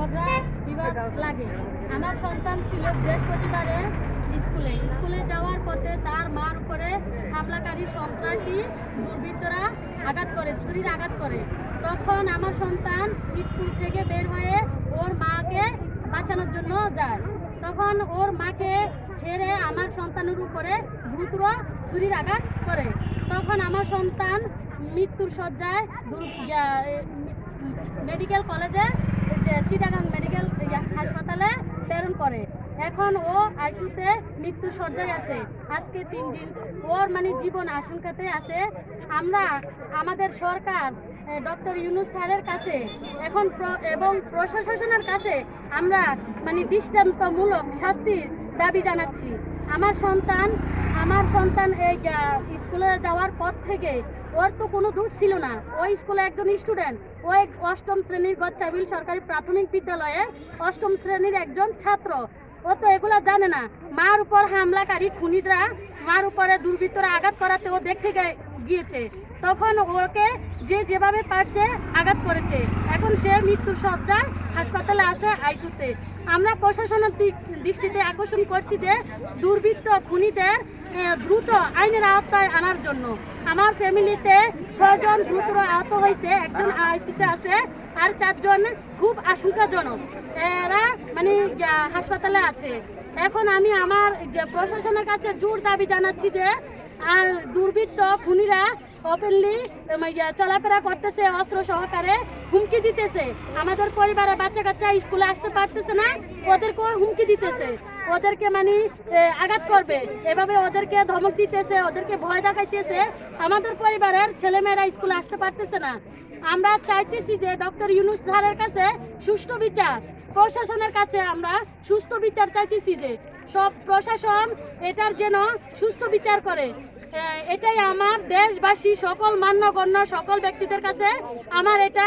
ঝগড়া বিবাদ লাগে। আমার সন্তান ছিল বৃহস্পতিবারে স্কুলে। স্কুলে যাওয়ার পথে তার মার উপরে হামলাকারী সন্ত্রাসী দুর্বৃত্তরা আঘাত করে, ছুরির আঘাত করে। তখন আমার সন্তান স্কুল থেকে বের হয়ে ওর মাকে বাঁচানোর জন্য যায়। তখন ওর মাকে ছেড়ে আমার সন্তানের উপরে গুরুতর ছুরির আঘাত করে। তখন আমার সন্তান মৃত্যুর শয্যায় মেডিকেল কলেজে চিটাগাং মেডিকেল হাসপাতালে প্রেরণ করে। এখন ও আইসিউতে মৃত্যু শয্যায় আছে। আজকে তিন দিন ওর মানে জীবন আশঙ্কাতে আছে। আমরা, আমাদের সরকার ডক্টর ইউনুস স্যারের কাছে, এখন এবং প্রশাসনের কাছে আমরা মানে দৃষ্টান্তমূলক শাস্তির দাবি জানাচ্ছি। আমার সন্তান আমার সন্তান এই স্কুলে যাওয়ার পর থেকে ওর তো কোনো দূর ছিল না। ওই স্কুলে একজন স্টুডেন্ট। ও অষ্টম শ্রেণির গচ্ছাবিল সরকারি প্রাথমিক বিদ্যালয়ে অষ্টম শ্রেণির একজন ছাত্র। ও তো এগুলা জানে না। মার উপর হামলাকারী খুনিদরা মার উপরে দুর্বৃত্তরা আঘাত করাতে ও দেখতে গিয়েছে। তখন ওকে যে যেভাবে পারছে আঘাত করেছে। এখন সে মৃত্যুর সজ্জায় হাসপাতালে আছে আইসুতে আমরা প্রশাসনের দৃষ্টিতে আকর্ষণ করছি যে দুর্বৃত্ত খুনিদের দ্রুত আইনের আওতায় আনার জন্য। আমার ফ্যামিলিতে ছয়জন গুরুতর আহত হয়েছে। একজন আইসিতে আছে। আর চারজন খুব আশঙ্কাজনক। এরা মানে হাসপাতালে আছে। এখন আমি আমার প্রশাসনের কাছে জোর দাবি জানাচ্ছি যে, আর দুর্বৃত্ত খুনিরা ওপেনলি চলাফেরা করতেছে, অস্ত্র সহকারে হুমকি দিতেছে। আমাদের পরিবারের বাচ্চা কাচ্চা স্কুলে আসতে পারতেছে না, ওদেরকেও হুমকি দিতেছে। ওদেরকে মানে আঘাত করবে। এভাবে ওদেরকে ধমক দিতেছে, ওদেরকে ভয় দেখাইতেছে। আমাদের পরিবারের ছেলেমেয়েরা স্কুলে আসতে পারতেছে না। আমরা চাইতেছি যে ডক্টর ইউনুস স্যারের কাছে সুষ্ঠু বিচার। প্রশাসনের কাছে আমরা সুস্থ বিচার চাইতেছি যে সব প্রশাসন এটার যেন সুস্থ বিচার করে। এটাই আমার দেশবাসী, সকল মান্যগণ্য সকল ব্যক্তিদের কাছে আমার এটা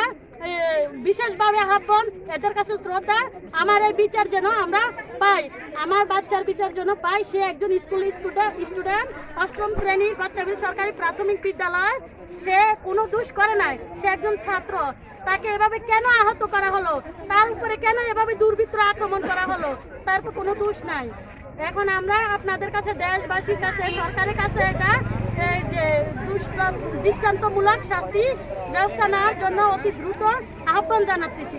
বিশেষভাবে আহ্বান, এদের কাছে শ্রদ্ধা। আমার এই বিচার যেন আমরা পাই। আমার বাচ্চার বিচার যেন পাই, সে একজন স্কুল স্টুডেন্ট, অষ্টম শ্রেণির বাচ্চাবিল সরকারি প্রাথমিক বিদ্যালয়। সে কোনো দোষ করে নাই, সে একজন ছাত্র। তাকে এভাবে কেন আহত করা হলো? তার উপরে কেন এভাবে দুর্বৃত্ত আক্রমণ করা হলো? তার তো কোনো দোষ নাই। এখন আমরা আপনাদের কাছে দেশবাসীর কাছে, সরকারের কাছে এটা যে দুষ্ট- দৃষ্টান্তমূলক শাস্তি ব্যবস্থা নেওয়ার জন্য অতি দ্রুত আহ্বান জানাতেছি